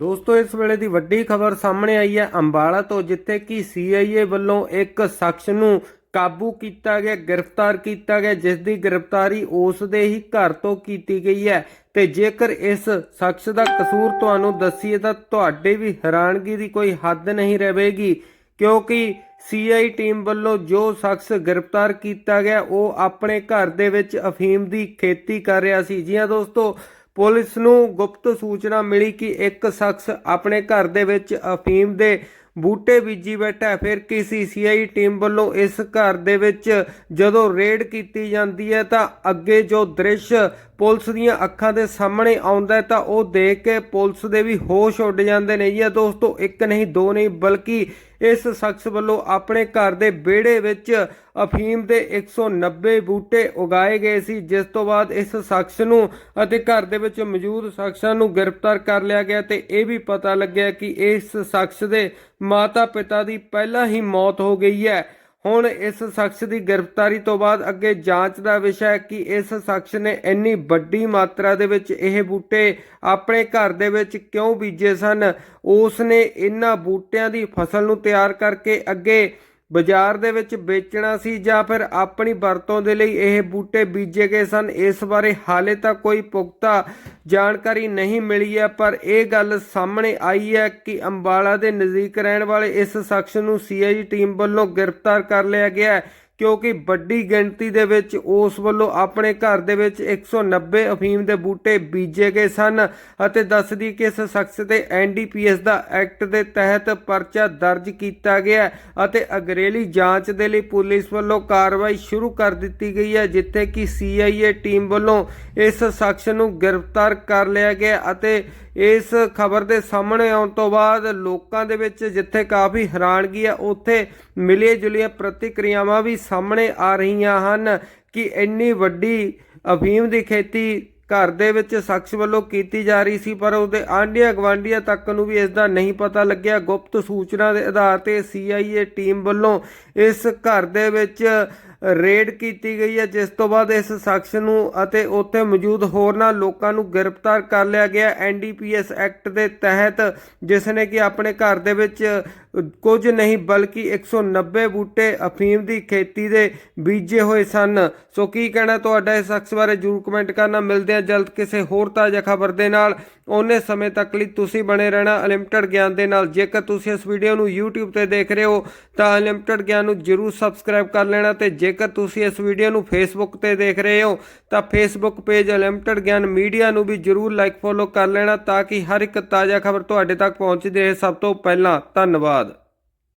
ਦੋਸਤੋ, ਇਸ ਵੇਲੇ ਦੀ ਵੱਡੀ ਖਬਰ ਸਾਹਮਣੇ ਆਈ ਹੈ ਅੰਬਾਲਾ ਤੋਂ, ਜਿੱਥੇ ਕਿ ਸੀਆਈਏ ਵੱਲੋਂ ਇੱਕ ਸ਼ਖਸ ਨੂੰ ਕਾਬੂ ਕੀਤਾ ਗਿਆ, ਗ੍ਰਿਫਤਾਰ ਕੀਤਾ ਗਿਆ ਜਿਸ ਦੀ ਗ੍ਰਿਫਤਾਰੀ ਉਸ ਦੇ ਹੀ ਘਰ ਤੋਂ ਕੀਤੀ ਗਈ ਹੈ। ਤੇ ਜੇਕਰ ਇਸ ਸ਼ਖਸ ਦਾ ਕਸੂਰ ਤੁਹਾਨੂੰ ਦੱਸੀਏ ਤਾਂ ਤੁਹਾਡੇ ਵੀ ਹੈਰਾਨਗੀ ਦੀ ਕੋਈ ਹੱਦ ਨਹੀਂ ਰਹੇਗੀ, ਕਿਉਂਕਿ ਸੀਆਈ ਟੀਮ ਵੱਲੋਂ ਜੋ ਸ਼ਖਸ ਗ੍ਰਿਫਤਾਰ ਕੀਤਾ ਗਿਆ, ਉਹ ਆਪਣੇ ਘਰ ਦੇ ਵਿੱਚ ਅਫੀਮ ਦੀ ਖੇਤੀ ਕਰ ਰਿਹਾ ਸੀ। ਜੀ ਹਾਂ ਦੋਸਤੋ ਪੁਲਿਸ ਨੂੰ ਗੁਪਤ ਸੂਚਨਾ ਮਿਲੀ ਕਿ ਇੱਕ ਸ਼ਖਸ ਆਪਣੇ ਘਰ ਦੇ ਵਿੱਚ ਅਫੀਮ ਦੇ ਬੂਟੇ ਬੀਜੀ ਬੈਠਾ ਹੈ। ਫਿਰ ਕਿਸੇ ਸੀਆਈ ਟੀਮ ਵੱਲੋਂ ਇਸ ਘਰ ਦੇ ਵਿੱਚ ਜਦੋਂ ਰੇਡ ਕੀਤੀ ਜਾਂਦੀ ਹੈ ਤਾਂ ਅੱਗੇ ਜੋ ਦ੍ਰਿਸ਼ ਪੁਲਿਸ ਦੀਆਂ ਅੱਖਾਂ ਦੇ ਸਾਹਮਣੇ ਆਉਂਦਾ ਤਾਂ ਉਹ ਦੇਖ ਕੇ ਪੁਲਿਸ ਦੇ ਵੀ ਹੋਸ਼ ਉੱਡ ਜਾਂਦੇ ਨੇ ਜੀ ਇਹ ਦੋਸਤੋ, ਇੱਕ ਨਹੀਂ, ਦੋ ਨਹੀਂ, ਬਲਕਿ ਇਸ ਸ਼ਖਸ ਵੱਲੋਂ ਆਪਣੇ ਘਰ ਦੇ ਵਿਹੜੇ ਵਿੱਚ ਅਫੀਮ ਦੇ 190 ਬੂਟੇ ਉਗਾਏ ਗਏ ਸੀ ਜਿਸ ਤੋਂ ਬਾਅਦ ਇਸ ਸ਼ਖਸ ਨੂੰ ਅਤੇ ਘਰ ਦੇ ਵਿੱਚ ਮੌਜੂਦ ਸ਼ਖਸਾਂ ਨੂੰ ਗ੍ਰਿਫਤਾਰ ਕਰ ਲਿਆ ਗਿਆ ਤੇ ਇਹ ਵੀ ਪਤਾ ਲੱਗਿਆ ਕਿ ਇਸ ਸ਼ਖਸ ਦੇ ਮਾਤਾ ਪਿਤਾ ਦੀ ਪਹਿਲਾਂ ਹੀ ਮੌਤ ਹੋ ਗਈ ਹੈ। ਹੁਣ ਇਸ ਸ਼ਖਸ ਦੀ ਗ੍ਰਿਫਤਾਰੀ ਤੋਂ ਬਾਅਦ ਅੱਗੇ ਜਾਂਚ ਦਾ ਵਿਸ਼ਾ ਹੈ ਕਿ ਇਸ ਸ਼ਖਸ ਨੇ ਇੰਨੀ ਵੱਡੀ ਮਾਤਰਾ ਦੇ ਵਿੱਚ ਇਹ ਬੂਟੇ ਆਪਣੇ ਘਰ ਦੇ ਵਿੱਚ ਕਿਉਂ ਬੀਜੇ ਸਨ। ਉਸ ਨੇ ਇਹਨਾਂ ਬੂਟਿਆਂ ਦੀ ਫਸਲ ਨੂੰ ਤਿਆਰ ਕਰਕੇ ਅੱਗੇ ਬਾਜ਼ਾਰ ਦੇ ਵਿੱਚ ਵੇਚਣਾ ਸੀ ਜਾਂ ਫਿਰ ਆਪਣੀ ਵਰਤੋਂ ਦੇ ਲਈ ਇਹ ਬੂਟੇ ਬੀਜੇ ਗਏ ਸਨ, ਇਸ ਬਾਰੇ ਹਾਲੇ ਤਾਂ ਕੋਈ ਪੁਖਤਾ ਜਾਣਕਾਰੀ ਨਹੀਂ ਮਿਲੀ ਹੈ, ਪਰ ਇਹ ਗੱਲ ਸਾਹਮਣੇ ਆਈ ਹੈ ਕਿ ਅੰਬਾਲਾ ਦੇ ਨਜ਼ਦੀਕ ਰਹਿਣ ਵਾਲੇ ਇਸ ਸ਼ਖਸ ਨੂੰ ਸੀਆਈ ਟੀਮ ਵੱਲੋਂ ਗ੍ਰਿਫਤਾਰ ਕਰ ਲਿਆ ਗਿਆ ਹੈ। ਕਿਉਂਕਿ ਵੱਡੀ ਗਿਣਤੀ ਦੇ ਵਿੱਚ ਉਸ ਵੱਲੋਂ ਆਪਣੇ ਘਰ ਦੇ ਵਿੱਚ 190 ਅਫੀਮ ਦੇ ਬੂਟੇ ਬੀਜੇ ਗਏ ਸਨ ਅਤੇ ਦੱਸਦੀ ਕਿ ਇਸ ਸ਼ਖਸ ਤੇ ਐਨਡੀਪੀਐਸ ਦਾ ਐਕਟ ਦੇ ਤਹਿਤ ਪਰਚਾ ਦਰਜ ਕੀਤਾ ਗਿਆ ਅਤੇ ਅਗਰੇਲੀ ਜਾਂਚ ਦੇ ਲਈ ਪੁਲਿਸ ਵੱਲੋਂ ਕਾਰਵਾਈ ਸ਼ੁਰੂ ਕਰ ਦਿੱਤੀ ਗਈ ਹੈ, ਜਿੱਥੇ ਕਿ ਸੀਆਈਏ ਟੀਮ ਵੱਲੋਂ ਇਸ ਸ਼ਖਸ ਨੂੰ ਗ੍ਰਿਫਤਾਰ ਕਰ ਲਿਆ ਗਿਆ ਅਤੇ ਇਸ ਖਬਰ ਦੇ ਸਾਹਮਣੇ ਆਉਣ ਤੋਂ ਬਾਅਦ ਲੋਕਾਂ ਦੇ ਵਿੱਚ ਜਿੱਥੇ ਕਾਫੀ ਹੈਰਾਨਗੀ ਹੈ ਉੱਥੇ ਮਿਲੀਆਂ ਜੁਲੀਆਂ ਪ੍ਰਤੀਕਿਰਿਆਵਾਂ ਵੀ ਸਾਹਮਣੇ ਆ ਰਹੀਆਂ ਹਨ ਕਿ ਇੰਨੀ ਵੱਡੀ ਅਫੀਮ ਦੀ ਖੇਤੀ ਘਰ ਦੇ ਵਿੱਚ ਸ਼ਖਸ ਵੱਲੋਂ ਕੀਤੀ ਜਾ ਰਹੀ ਸੀ, ਪਰ ਉਹਦੇ ਆਂਢੀਆਂ ਗਵਾਂਢੀਆਂ ਤੱਕ ਨੂੰ ਵੀ ਇਸ ਦਾ ਨਹੀਂ ਪਤਾ ਲੱਗਿਆ। ਗੁਪਤ ਸੂਚਨਾ ਦੇ ਆਧਾਰ ਤੇ ਸੀਆਈਏ ਟੀਮ ਵੱਲੋਂ ਇਸ ਘਰ ਦੇ ਵਿੱਚ ਰੇਡ ਕੀਤੀ ਗਈ ਹੈ, ਜਿਸ ਤੋਂ ਬਾਅਦ ਇਸ ਸ਼ਖਸ ਨੂੰ ਅਤੇ ਉੱਥੇ ਮੌਜੂਦ ਹੋਰਨਾਂ ਲੋਕਾਂ ਨੂੰ ਗ੍ਰਿਫਤਾਰ ਕਰ ਲਿਆ ਗਿਆ। ਐਨਡੀਪੀਐਸ ਐਕਟ ਦੇ ਤਹਿਤ ਜਿਸ ਨੇ ਕਿ ਆਪਣੇ ਘਰ ਦੇ ਵਿੱਚ ਕੁਝ ਨਹੀਂ ਬਲਕਿ 190 ਬੂਟੇ ਅਫੀਮ ਦੀ ਖੇਤੀ ਦੇ ਬੀਜੇ ਹੋਏ ਸਨ। ਸੋ ਕੀ ਕਹਿਣਾ ਤੁਹਾਡਾ ਇਸ ਸ਼ਖਸ ਬਾਰੇ ਜਰੂਰ ਕਮੈਂਟ ਕਰਨਾ। ਮਿਲਦੇ ਆ ਜਲਦ ਕਿਸੇ ਹੋਰ ਤਾਜ਼ਾ ਖਬਰ ਦੇ ਨਾਲ। ਉਹਨੇ ਸਮੇਂ ਤੱਕ ਲਈ ਤੁਸੀਂ ਬਣੇ ਰਹਿਣਾ ਅਨਲਿਮਟਿਡ ਗਿਆਨ ਦੇ ਨਾਲ। ਜੇਕਰ ਤੁਸੀਂ ਇਸ ਵੀਡੀਓ ਨੂੰ YouTube ਤੇ ਦੇਖ ਰਹੇ ਹੋ, ਤਾਂ ਅਨਲਿਮਟਿਡ ਗਿਆਨ ਨੂੰ ਜਰੂਰ ਸਬਸਕ੍ਰਾਈਬ ਕਰ ਲੈਣਾ ਤੇ ਜੇਕਰ ਤੁਸੀਂ ਇਸ ਵੀਡੀਓ ਨੂੰ Facebook ਤੇ ਦੇਖ ਰਹੇ ਹੋ, ਤਾਂ Facebook page unlimited Gyan media ਨੂੰ ਵੀ ਜਰੂਰ ਲਾਈਕ ਫੋਲੋ ਕਰ ਲੈਣਾ ਤਾਂ ਕਿ ਹਰ ਇੱਕ ਤਾਜ਼ਾ ਖਬਰ ਤੁਹਾਡੇ ਤੱਕ ਪਹੁੰਚਦੀ ਰਹੇ। ਸਭ ਤੋਂ ਪਹਿਲਾਂ ਧੰਨਵਾਦ।